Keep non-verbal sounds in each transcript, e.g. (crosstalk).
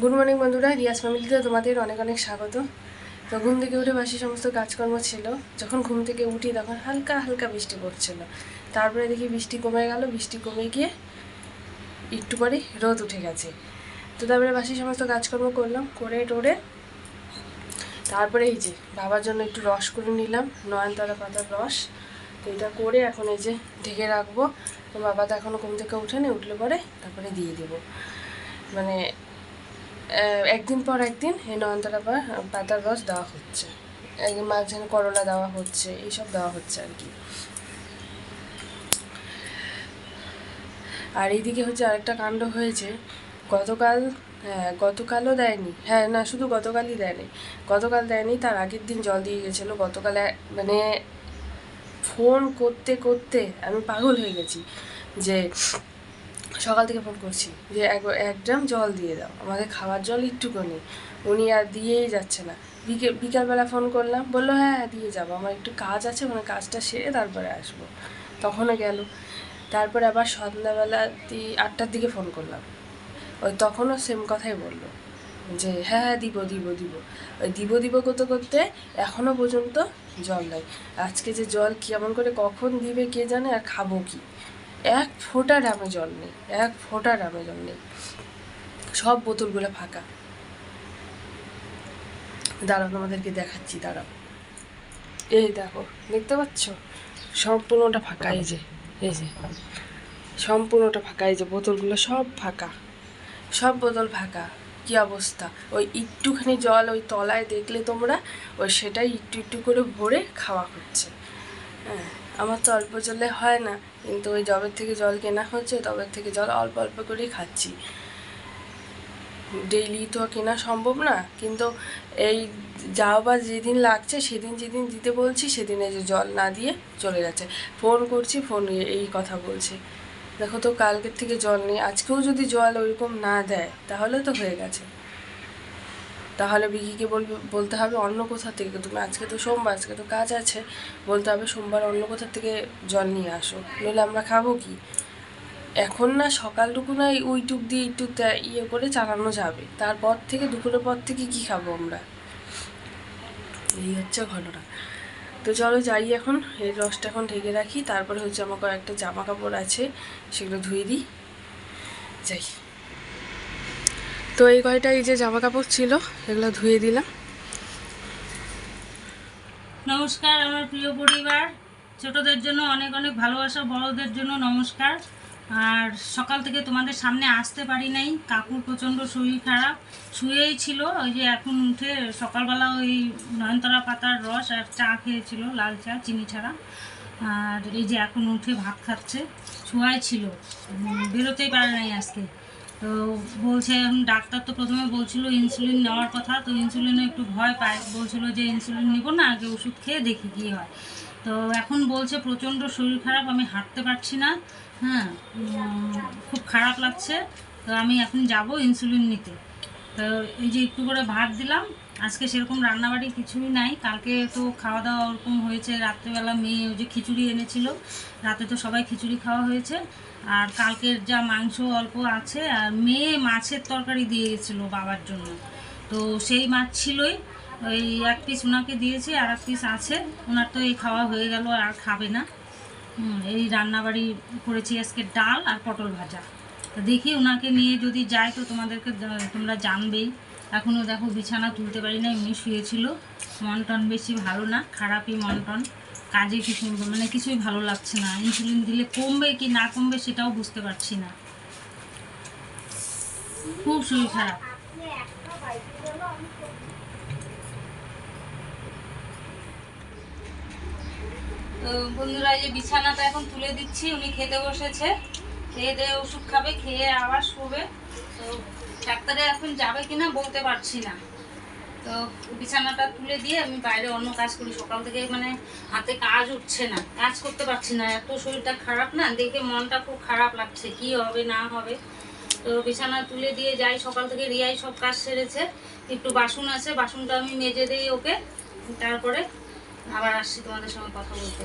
Good morning বন্ধুরা, রিয়াজ ফ্যামিলিতে তোমাদের অনেক অনেক স্বাগত। তো ঘুম থেকে উঠে বাসি সমস্ত কাজকর্ম ছিল। যখন ঘুম থেকে উঠি তখন হালকা হালকা বৃষ্টি পড়ছিল। তারপরে দেখি বৃষ্টি কমে গেল, বৃষ্টি কমে গিয়ে একটু পরে রোদ উঠে গেছে। তো তারপরে বাসি সমস্ত কাজকর্ম করলাম, করে টোরে তারপরে এই যে বাবার জন্য একটু রস করে নিলাম, নয়নতারা পাতার রস। তো এটা করে এখন এই যে ঢেকে রাখব। তো বাবা তো এখনও ঘুম থেকে উঠেনি, উঠলে পরে তারপরে দিয়ে দেবো। মানে একদিন পর একদিন এই নয়নতারা পা পাতার রস দেওয়া হচ্ছে। একদিন মাঝখানে করলা দেওয়া হচ্ছে, এইসব দেওয়া হচ্ছে আর কি। আর এইদিকে হচ্ছে আরেকটা কাণ্ড হয়েছে, গতকাল হ্যাঁ গতকালও দেয়নি। হ্যাঁ না, শুধু গতকালই দেয়নি। গতকাল দেয়নি, তার আগের দিন জল দিয়ে গেছিল। গতকাল মানে ফোন করতে করতে আমি পাগল হয়ে গেছি যে সকাল থেকে ফোন করছি যে এক এক ড্রাম জল দিয়ে দাও আমাদের খাওয়ার জল একটুখানি উনি আর দিয়েই যাচ্ছে না। বিকেল বিকালবেলা ফোন করলাম, বলল হ্যাঁ দিয়ে যাব, আমার একটু কাজ আছে মানে কাজটা সেরে তারপরে আসব। তখনও গেল। তারপরে আবার সন্ধ্যাবেলা আটটার দিকে ফোন করলাম। ওই তখনও সেম কথাই বলল, যে হ্যাঁ হ্যাঁ দিব দিব দিব। ওই দিব দিব করতে করতে এখনও পর্যন্ত জল নাই। আজকে যে জল কেমন করে কখন দিবে কে জানে আর খাব কি? এক ফোঁটা ডামে জল নেই, এক ফোঁটা ডামে জল নেই। সব বোতলগুলো ফাঁকা। দাঁড়াও, তোমাদেরকে দেখাচ্ছি, দাঁড়াও। এই দেখো, দেখতে পাচ্ছ? সম্পূর্ণটা ফাঁকা, এই যে এই যে। সম্পূর্ণটা ফাঁকা, এই যে বোতলগুলো সব ফাঁকা। সব বোতল ফাঁকা, কি অবস্থা? ওই একটুখানি জল ওই তলায় দেখলে তোমরা, ওই সেটাই একটু একটু করে ভরে খাওয়া হচ্ছে। হ্যাঁ আমার তো অল্প জলে হয় না, কিন্তু ওই জবের থেকে জল কেনা হচ্ছে তবের থেকে জল অল্প অল্প করেই খাচ্ছি। ডেইলি তো কেনা সম্ভব না, কিন্তু এই যাও বা যেদিন লাগছে, সেদিন যেদিন দিতে বলছি, সেদিন এই যে জল না দিয়ে চলে যাচ্ছে। ফোন করছি, ফোন এই কথা বলছে। দেখো তো কালকের থেকে জল নেই, আজকেও যদি জল ওইরকম না দেয়, তাহলে তো হয়ে গেছে। তাহলে বিকিকে বলবে, বলতে হবে অন্য কোথা থেকে তুমি আজকে তো সোমবার, আজকে তো কাজ আছে, বলতে হবে সোমবার অন্য কোথা থেকে জল নিয়ে আসো, নইলে আমরা খাব কি? এখন না সকালটুকু না ওইটুক দিয়ে একটু ইয়ে করে চালানো যাবে, তারপর থেকে, দুপুরের পর থেকে কি খাব আমরা? এই হচ্ছে ঘটনা। তো চলো যাই এখন এই রসটা এখন ঢেকে রাখি, তারপরে হচ্ছে আমার কয়েকটা জামা কাপড় আছে, সেগুলো ধুয়ে দিই, যাই। তো এই কয়টা এই যে জামা কাপড় ছিল, এগুলো ধুয়ে দিলাম। নমস্কার আমার প্রিয় পরিবার। ছোটদের জন্য অনেক অনেক ভালোবাসা, বড়দের জন্য নমস্কার। আর সকাল থেকে তোমাদের সামনে আসতে পারি নাই, কাকুর প্রচণ্ড শরীর খারাপ। শুয়েই ছিল, ওই যে এখন উঠে সকালবেলা ওই নয়নতলা পাতার রস আর চা খেয়েছিল, লাল চা, চিনি ছাড়া। আর এই যে এখন উঠে ভাত খাচ্ছে, শুয়াই ছিল। বেরোতেই পারে নাই আজকে। তো বলছে ডাক্তার তো প্রথমে বলছিল ইনসুলিন নেওয়ার কথা, তো ইনসুলিনে একটু ভয় পায়। বলছিল যে ইনসুলিন নিব না, আগে ওষুধ খেয়ে দেখি কী হয়। তো এখন বলছে, প্রচণ্ড শরীর খারাপ, আমি হাঁটতে পারছি না। হ্যাঁ খুব খারাপ লাগছে। তো আমি এখন যাব ইনসুলিন নিতে। তো এই যে একটু করে ভাত দিলাম আজকে সেরকম রান্নাবাড়ি কিছুই নাই। কালকে তো খাওয়া দাওয়া ওরকম হয়েছে। রাত্রেবেলা মেয়ে ওই যে খিচুড়ি এনেছিল। রাতে তো সবাই খিচুড়ি খাওয়া হয়েছে। আর কালকের যা মাংস অল্প আছে, আর মেয়ে মাছের তরকারি দিয়ে গেছিল বাবার জন্য। তো সেই মাছ ছিলই। ওই এক পিস ওনাকে দিয়েছি, আর এক পিস আছে। ওনার তো এই খাওয়া হয়ে গেল, আর খাবে না। এই রান্নাবাড়ি করেছি আজকে ডাল আর পটল ভাজা। দেখি ওনাকে নিয়ে যদি যায় তো তোমাদেরকে তোমরা জানবেই। এখনও দেখো বিছানা তুলতে পারি না এমনি শুয়েছিল। মন টন বেশি ভালো না, খারাপই মন টন কাজে কিছু মানে কিছুই ভালো লাগছে না। ইনসুলিন দিলে কমবে কি না কমবে সেটাও বুঝতে পারছি না। খুব শরীর খারাপ। তো বন্ধুরা, এই যে বিছানাটা এখন তুলে দিচ্ছি, উনি খেতে বসেছে। খেয়ে দিয়ে ওষুধ খাবে, খেয়ে আবার শোবে। তো ডাক্তারে এখন যাবে কিনা বলতে পারছি না। তো বিছানাটা তুলে দিয়ে আমি বাইরে অন্য কাজ করি। সকাল থেকে মানে হাতে কাজ উঠছে না, কাজ করতে পারছি না। এত শরীরটা খারাপ না, দেখে মনটা খুব খারাপ লাগছে, কি হবে না হবে। তো বিছানা তুলে দিয়ে যাই, সকাল থেকে রিয়াই সব কাজ সেরেছে। একটু বাসন আছে, বাসনটা আমি মেজে দিই ওকে। তারপরে আবার আসছি তোমাদের সঙ্গে কথা বলতে।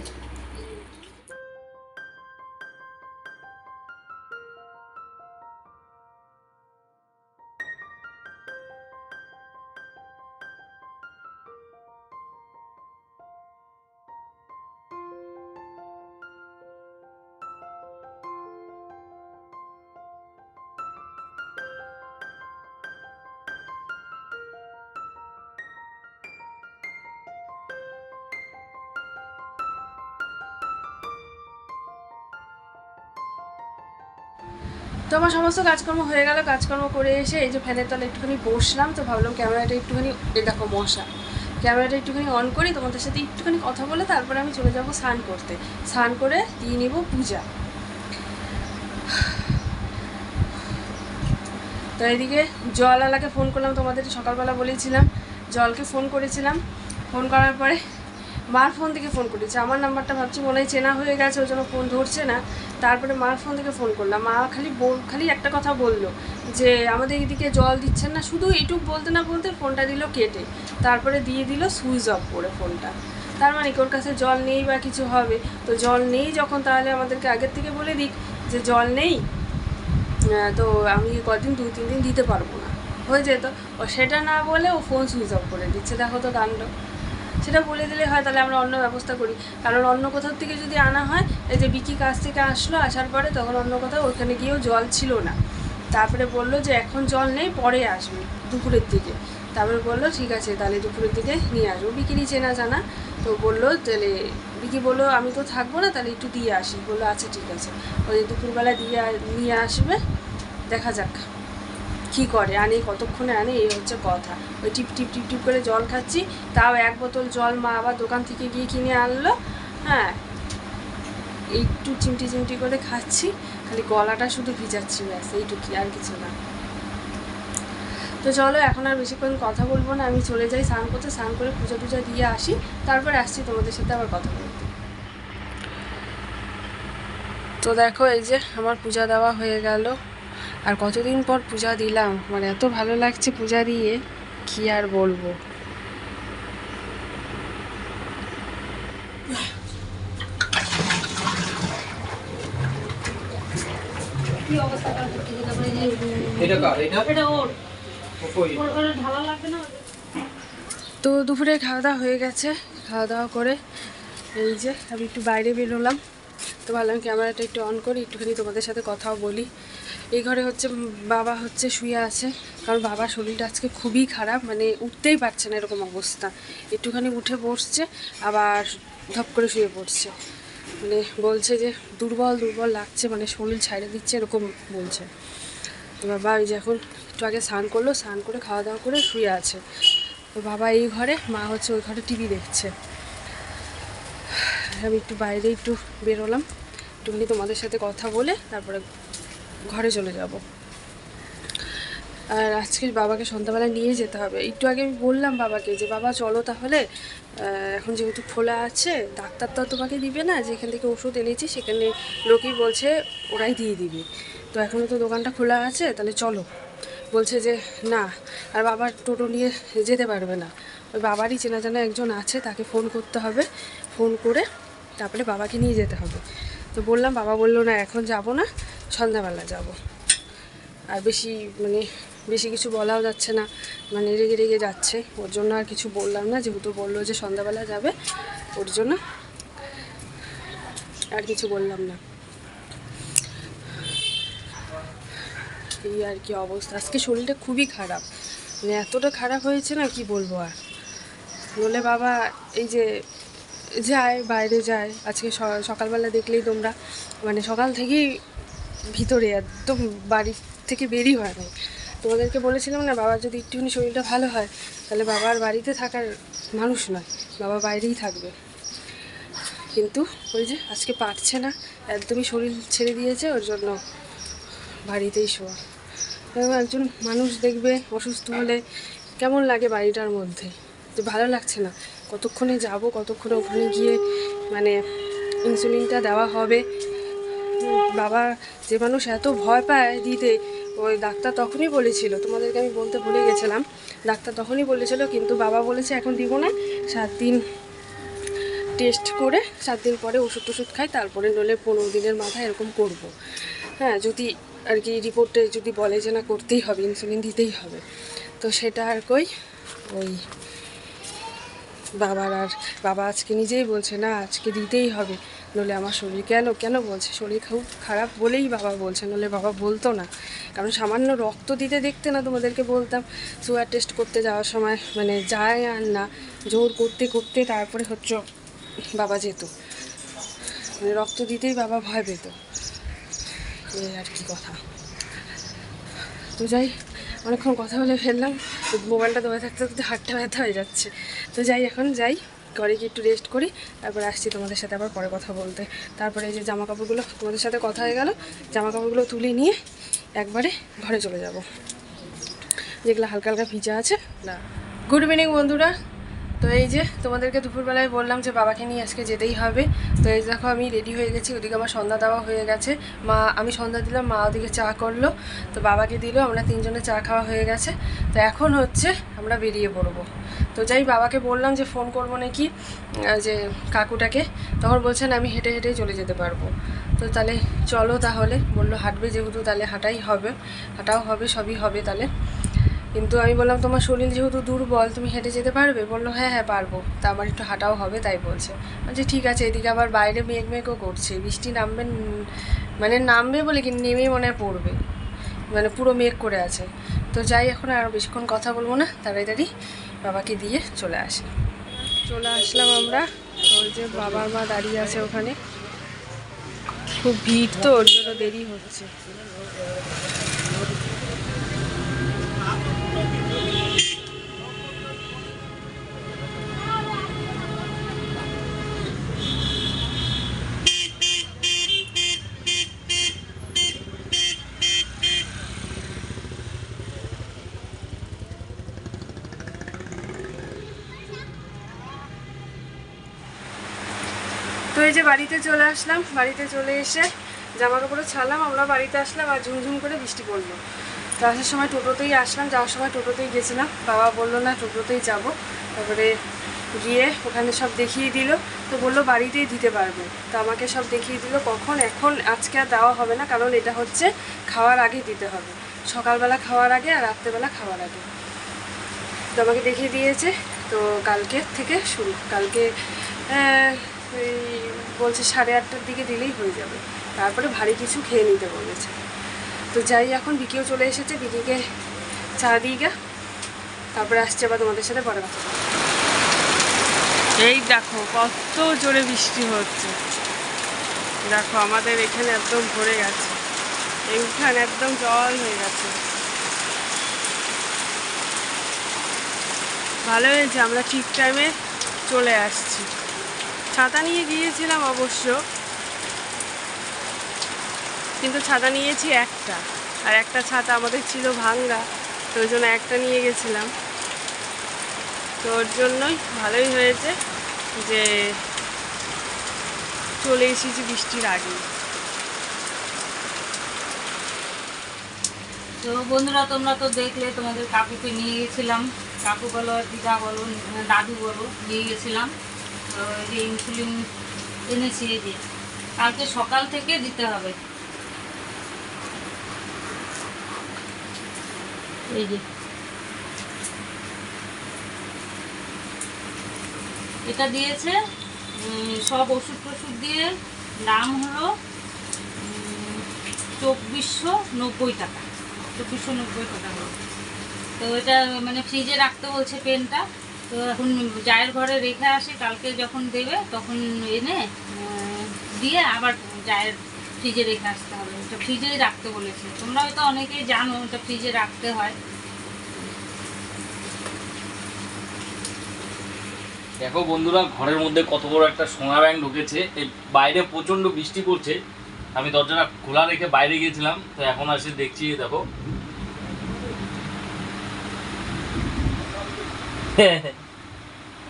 তো আমার সমস্ত কাজকর্ম হয়ে গেল, কাজকর্ম করে এসে এই যে ফ্যানের তলে একটুখানি বসলাম, তো ভাবলাম ক্যামেরাটা একটুখানি, এই দেখো মশা, ক্যামেরাটা একটুখানি অন করি, তোমাদের সাথে একটুখানি কথা বলে তারপরে আমি চলে যাব স্নান করতে। স্নান করে দিয়ে নিব পূজা। তো এদিকে জলওয়ালাকে ফোন করলাম তোমাদের সকালবেলা বলেছিলাম, জলকে ফোন করেছিলাম। ফোন করার পরে মার ফোন থেকে ফোন করেছে। আমার নাম্বারটা ভাবছি মনে হয় চেনা হয়ে গেছে ওই জন্য ফোন ধরছে না। তারপরে মার ফোন থেকে ফোন করলাম। মা খালি বল, খালি একটা কথা বলল যে, আমাদের এদিকে জল দিচ্ছেন না, শুধু এইটুক বলতে না বলতে ফোনটা দিল কেটে। তারপরে দিয়ে দিল সুইচ অফ করে ফোনটা। তার মানে ওর কাছে জল নেই বা কিছু হবে? তো জল নেই যখন, তাহলে আমাদেরকে আগের থেকে বলে দিক যে, জল নেই তো আমি কদিন দু তিন দিন দিতে পারব না। হয়ে যেত। ও সেটা না বলে ও ফোন সুইচ অফ করে দিচ্ছে। দেখো তো কাণ্ড। সেটা বলে দিলে হয়, তাহলে আমরা অন্য ব্যবস্থা করি। কারণ অন্য কোথাও থেকে যদি আনা হয়, এই যে বিকি কাছ থেকে আসলো, আসার পরে তখন অন্য কোথাও ওখানে গিয়েও জল ছিল না। তারপরে বলল যে এখন জল নেই, পরে আসবে দুপুরের দিকে। তারপরে বলল, ঠিক আছে, তাহলে দুপুরের দিকে নিয়ে আসব। বিকিরই চেনা জানা, তো বলল, তাহলে বিকি বলল, আমি তো থাকব না, তাহলে একটু দিয়ে আসি। বলল আচ্ছা ঠিক আছে। ওই দুপুরবেলা দিয়ে নিয়ে আসবে, দেখা যাক। কী করে? আনে কতক্ষণে আনে এই হচ্ছে কথা। ওই টিপ টিপ টিপ টিপ করে জল খাচ্ছি, তাও এক বোতল জল মা আবার দোকান থেকে গিয়ে কিনে আনলো। হ্যাঁ একটু চিমটি চিমটি করে খাচ্ছি, খালি গলাটা শুধু ভিজাচ্ছি ব্যাস এইটুকুই আর কিছু না। তো চলো, এখন আর বেশিক্ষণ কথা বলব না, আমি চলে যাই স্নান করতে, স্নান করে পূজা টুজা দিয়ে আসি, তারপর আসছি তোমাদের সাথে আবার কথা বলতে। তো দেখো, এই যে আমার পূজা দেওয়া হয়ে গেল। আর কতদিন পর পূজা দিলাম মানে এত ভালো লাগছে পূজা দিয়ে কি আর বলব? তো দুপুরে খাওয়া দাওয়া হয়ে গেছে খাওয়া দাওয়া করে এই যে আমি একটু বাইরে বেরোলাম। তো ভাবলাম ক্যামেরাটা একটু অন করি একটুখানি তোমাদের সাথে কথাও বলি। এই ঘরে হচ্ছে বাবা হচ্ছে শুয়ে আছে। কারণ বাবার শরীরটা আজকে খুবই খারাপ মানে উঠতেই পারছে না এরকম অবস্থা। একটুখানি উঠে বসছে, আবার ধপ করে শুয়ে পড়ছে। মানে বলছে যে, দুর্বল দুর্বল লাগছে মানে শরীর ছাড়ে দিচ্ছে, এরকম বলছে। তো বাবা ওই যে এখন একটু আগে স্নান করল, স্নান করে খাওয়া দাওয়া করে শুয়ে আছে। তো বাবা এই ঘরে, মা হচ্ছে ওই ঘরে টিভি দেখছে। আমি একটু বাইরে একটু বেরোলাম। একটুখানি তোমাদের সাথে কথা বলে, তারপরে ঘরে চলে যাব। আর আজকে বাবাকে সন্ধ্যাবেলা নিয়ে যেতে হবে। একটু আগে আমি বললাম বাবাকে যে, বাবা, চলো তাহলে। এখন যেহেতু খোলা আছে, ডাক্তার তো তোমাকে দিবে না। যেখান থেকে ওষুধ এনেছি, সেখানে লোকই বলছে ওরাই দিয়ে দিবে। তো এখনও তো দোকানটা খোলা আছে, তাহলে চলো। বলছে যে, না। আর বাবার টোটো নিয়ে যেতে পারবে না। ওই বাবারই চেনা জানা একজন আছে, তাকে ফোন করতে হবে। ফোন করে তারপরে বাবাকে নিয়ে যেতে হবে। তো বললাম, বাবা বলল, না, এখন যাব না। সন্ধ্যাবেলা যাব। আর বেশি মানে বেশি কিছু বলাও যাচ্ছে না মানে রেগে রেগে যাচ্ছে। ওর জন্য আর কিছু বললাম না, যেহেতু বলল যে সন্ধ্যাবেলা যাবে, ওর জন্য আর কিছু বললাম না। এই আর কি অবস্থা। আজকে শরীরটা খুবই খারাপ। মানে এতটা খারাপ হয়েছে না, কি বলব আর। বলে বাবা, এই যে যায়, বাইরে যায়। আজকে সকালবেলা দেখলেই তোমরা মানে সকাল থেকেই ভিতরে একদম বাড়ি থেকে বেরই হয় না তোমাদেরকে বলেছিলাম না বাবার যদি একটুখানি শরীরটা ভালো হয়, তাহলে বাবার বাড়িতে থাকার মানুষ নয়, বাবা বাইরেই থাকবে। কিন্তু ওই যে আজকে পারছে না, একদমই শরীর ছেড়ে দিয়েছে, ওর জন্য বাড়িতেই শোয়া। এবার একজন মানুষ দেখবে অসুস্থ হলে কেমন লাগে বাড়িটার মধ্যে? যে ভালো লাগছে না। কতক্ষণে যাব, কতক্ষণে ওখানে গিয়ে মানে ইনসুলিনটা দেওয়া হবে বাবা যে মানুষ এত ভয় পায় দিতে, ওই ডাক্তার তখনই বলেছিল, তোমাদেরকে আমি বলতে ভুলে গেছিলাম, ডাক্তার তখনই বলেছিল, কিন্তু বাবা বলেছে এখন দিব না, সাত দিন টেস্ট করে, সাত দিন পরে ওষুধ টষুধ খাই, তারপরে নলে পনেরো দিনের মাথায় এরকম করব। হ্যাঁ যদি আর কি রিপোর্টে যদি বলে যে না করতেই হবে ইনসুলিন দিতেই হবে। তো সেটা আর কই, ওই বাবার আর, বাবা আজকে নিজেই বলছে, না, আজকে দিতেই হবে। নলে আমার শরীর কেন কেন বলছে? শরীর খুব খারাপ বলেই বাবা বলছে নলে বাবা বলতো না। কারণ সামান্য রক্ত দিতে দেখতে না তোমাদেরকে বলতাম সুগার টেস্ট করতে যাওয়ার সময় মানে যায় আর না, জোর করতে করতে তারপরে হচ্ছে বাবা যেত। মানে রক্ত দিতেই বাবা ভয় পেত। এই আর কি কথা। তো যাই, অনেকক্ষণ কথা বলে ফেললাম, মোবাইলটা ধরে থাকতে থাকতে হাতটা ব্যথা হয়ে যাচ্ছে। তো যাই এখন, যাই। ঘরে গিয়ে একটু রেস্ট করি, তারপরে আসছি তোমাদের সাথে আবার পরে কথা বলতে। তারপরে এই যে জামা কাপড়গুলো তোমাদের সাথে কথা হয়ে গেল জামা কাপড়গুলো তুলে নিয়ে একবারে ঘরে চলে যাব। যেগুলো হালকা হালকা ভিজা আছে, না। গুড ইভিনিং বন্ধুরা। তো এই যে তোমাদেরকে দুপুরবেলায় বললাম যে বাবাকে নিয়ে আজকে যেতেই হবে। তো এই দেখো আমি রেডি হয়ে গেছি, ওদিকে আমার সন্ধ্যা দেওয়া হয়ে গেছে। মা, আমি সন্ধ্যা দিলাম, মা ওদিকে চা করল। তো বাবাকে দিল, আমরা তিনজনে চা খাওয়া হয়ে গেছে। তো এখন হচ্ছে আমরা বেরিয়ে পড়ব। তো যাই, বাবাকে বললাম যে ফোন করব নাকি যে কাকুটাকে। তখন বলছেন আমি হেঁটে হেঁটেই চলে যেতে পারব। তো তাহলে চলো তাহলে। বলল, হাঁটবে যেহেতু, তাহলে হাঁটাই হবে। হাঁটাও হবে, সবই হবে তাহলে। কিন্তু আমি বললাম, তোমার শরীর যেহেতু দুর্বল, তুমি হেঁটে যেতে পারবে? বলল হ্যাঁ হ্যাঁ পারব। তা আমার একটু হাঁটাও হবে, তাই বলছে। বলছে, ঠিক আছে, এদিকে আবার বাইরে মেঘ মেঘও করছে, বৃষ্টি নামবে মানে নামবে বলে কি নেমে মনে হয় পড়বে মানে পুরো মেঘ করে আছে। তো যাই, এখন আর বেশিক্ষণ কথা বলব না, তাড়াতাড়ি বাবাকে দিয়ে চলে আসি। চলে আসলাম আমরা ওই যে বাবার মা দাঁড়িয়ে আছে ওখানে। খুব ভিড় তো, ওর জন্য দেরি হচ্ছে। তো এই যে বাড়িতে চলে আসলাম, বাড়িতে চলে এসে জামা কাপড় ছাড়লাম, আমরা বাড়িতে আসলাম আর ঝুমঝুম করে বৃষ্টি পড়ল। তো আসার সময় টোটোতেই আসলাম, যাওয়ার সময় টোটোতেই গেছিলাম, বাবা বলল, না, টোটোতেই যাব। তারপরে গিয়ে ওখানে সব দেখিয়ে দিল, তো বলল, বাড়িতেই দিতে পারবে। তো আমাকে সব দেখিয়ে দিল, কখন? এখন আজকে আর দেওয়া হবে না, কারণ এটা হচ্ছে খাওয়ার আগে দিতে হবে। সকালবেলা খাওয়ার আগে আর রাত্রেবেলা খাওয়ার আগে। তো আমাকে দেখিয়ে দিয়েছে, তো কালকে থেকে শুরু। কালকে বলছে সাড়ে আটটার দিকে দিলেই হয়ে যাবে। তারপরে ভারী কিছু খেয়ে নিতে বলেছে। তো যাই, এখন বিকেও চলে এসেছে, বিকিকে চা দিই গা তারপরে আসছে আবার তোমাদের সাথে পরে কথা এই দেখো, কত জোরে বৃষ্টি হচ্ছে। দেখো, আমাদের এখানে একদম ভরে গেছে। এই উঠান একদম জল হয়ে গেছে। ভালো হয়েছে, আমরা ঠিক টাইমে চলে আসছি। ছাতা নিয়ে গিয়েছিলাম অবশ্য। কিন্তু ছাতা নিয়েছি একটা। আর একটা ছাতা আমাদের ছিল ভাঙ্গা, তো ওই জন্য একটা নিয়ে গেছিলাম। তো ওর জন্যই ভালোই হয়েছে যে চলে এসেছি বৃষ্টির আগে। তো বন্ধুরা, তোমরা তো দেখলে তোমাদের কাকুকে নিয়ে গেছিলাম। কাকু বলো দিদা বলো, দাদু বলো, নিয়ে গেছিলাম। এই যে ইনসুলিন এনেছি এই যে, কালকে সকাল থেকে দিতে হবে। এই যে। এটা দিয়েছে সব ওষুধ টষুধ দিয়ে দাম হলো চব্বিশশো নব্বই টাকা। চব্বিশশো নব্বই টাকা তো এটা মানে ফ্রিজে রাখতে বলছে পেনটা তো এখন জায়ের ঘরে রেখে আসে, কালকে যখন দেবে তখন এনে দিয়ে আবার জায়ের ফ্রিজে রেখে আসতে হবে। ওটা ফ্রিজেই রাখতে বলেছে। তোমরা হয়তো অনেকেই জানো ওটা ফ্রিজে রাখতে হয়। দেখো বন্ধুরা, ঘরের মধ্যে কত বড় একটা সোনা ব্যাংক ঢুকেছে। এই বাইরে প্রচণ্ড বৃষ্টি পড়ছে। আমি দরজাটা খোলা রেখে বাইরে গিয়েছিলাম, তো এখন আসে দেখছি, দেখো। (laughs)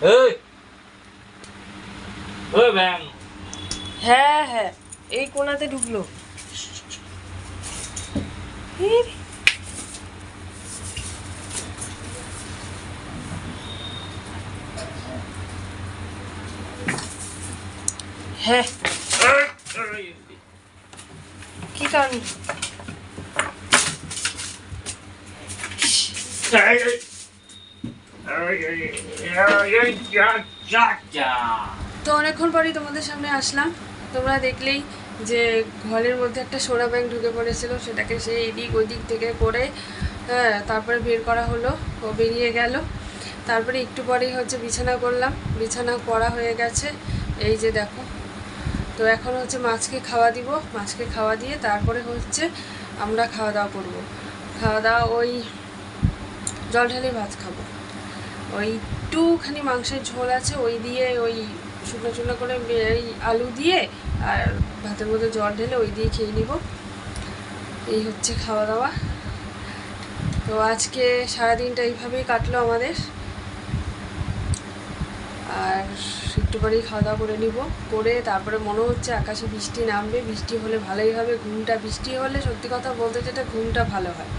এই। ওই ব্যাং হ্যাঁ হ্যাঁ এই ঢুকলো। হ্যাঁ। কি কারণ? তো অনেকক্ষণ পরেই তোমাদের সামনে আসলাম। তোমরা দেখলেই যে ঘরের মধ্যে একটা সোনা ব্যাংক ঢুকে পড়েছিল, সেটাকে সে এদিক ওদিক থেকে করে হ্যাঁ তারপরে বের করা হলো, ও বেরিয়ে গেল। তারপরে একটু পরেই হচ্ছে বিছানা করলাম। বিছানা করা হয়ে গেছে। এই যে দেখো। তো এখন হচ্ছে মাছকে খাওয়া দিব। মাছকে খাওয়া দিয়ে তারপরে হচ্ছে আমরা খাওয়া দাওয়া করব। খাওয়া দাওয়া ওই জল ঢেলে ভাত খাব। ওই একটুখানি মাংসের ঝোল আছে, ওই দিয়ে ওই শুকনো শুকনো করে এই আলু দিয়ে আর ভাতের মধ্যে জল ঢেলে ওই দিয়ে খেয়ে নিব। এই হচ্ছে খাওয়া দাওয়া। তো আজকে সারাদিনটা এইভাবেই কাটলো আমাদের। আর একটু পরেই খাওয়া দাওয়া করে নিব। করে তারপরে মনে হচ্ছে আকাশে বৃষ্টি নামবে, বৃষ্টি হলে ভালোই হবে। ঘুমটা, বৃষ্টি হলে সত্যি কথা বলতে যেটা, ঘুমটা ভালো হয়।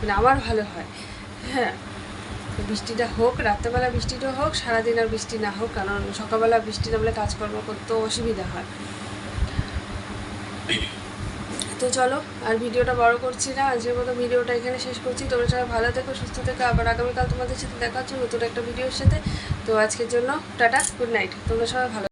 মানে আমার ভালো হয়। হ্যাঁ বৃষ্টিটা হোক, রাত্রেবেলা বৃষ্টিটা হোক, সারাদিন আর বৃষ্টি না হোক, কারণ সকালবেলা বৃষ্টি নামলে কাজকর্ম করতে অসুবিধা হয়। তো চলো, আর ভিডিওটা বড় করছি না, আজকের মতো ভিডিওটা এখানে শেষ করছি। তোমরা সবাই ভালো থেকো, সুস্থ থেকো, আবার আগামীকাল তোমাদের সাথে দেখা হচ্ছে নতুন একটা ভিডিওর সাথে। তো আজকের জন্য টাটা, গুড নাইট, তোমরা সবাই ভালো